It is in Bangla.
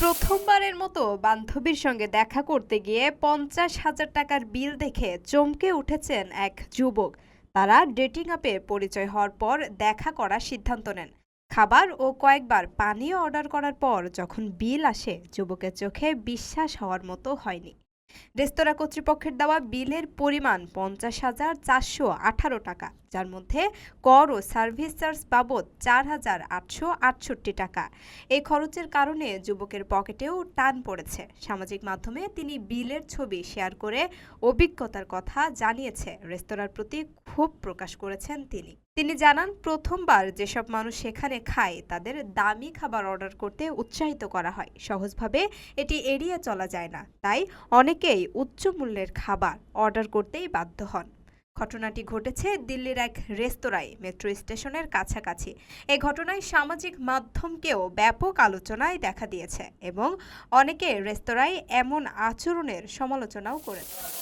প্রথমবারের মতো বান্ধবীর সঙ্গে দেখা করতে গিয়ে পঞ্চাশ হাজার টাকার বিল দেখে চমকে উঠেছেন এক যুবক। তারা ডেটিং অ্যাপে পরিচয় হওয়ার পর দেখা করার সিদ্ধান্ত নেন। খাবার ও কয়েকবার পানীয় অর্ডার করার পর যখন বিল আসে, যুবকের চোখে বিশ্বাস হওয়ার মতো হয়নি। রেস্তোরাঁ কর্তৃপক্ষের দেওয়া বিলের পরিমাণ পঞ্চাশ হাজার চারশো আঠারো টাকা, যার মধ্যে কর ও সার্ভিস চার্জ বাবদ চার হাজার আটশো আটষট্টি টাকা। এই খরচের কারণে যুবকের পকেটেও টান পড়েছে। সামাজিক মাধ্যমে তিনি বিলের ছবি শেয়ার করে অভিজ্ঞতার কথা জানিয়েছে রেস্তোরাঁর প্রতি ক্ষোভ প্রকাশ করেছেন তিনি। তিনি জানান, প্রথমবার যেসব মানুষ সেখানে খায়, তাদের দামি খাবার অর্ডার করতে উৎসাহিত করা হয়। সহজভাবে এটি এড়িয়ে চলা যায় না। তাই অনেকেই উচ্চ মূল্যের খাবার অর্ডার করতেই বাধ্য হন। ঘটনাটি ঘটেছে দিল্লির এক রেস্তোরাঁয়, মেট্রো স্টেশনের কাছাকাছি। এ ঘটনায় সামাজিক মাধ্যমকেও ব্যাপক আলোচনায় দেখা দিয়েছে এবং অনেকে রেস্তোরাঁয় এমন আচরণের সমালোচনাও করেছে।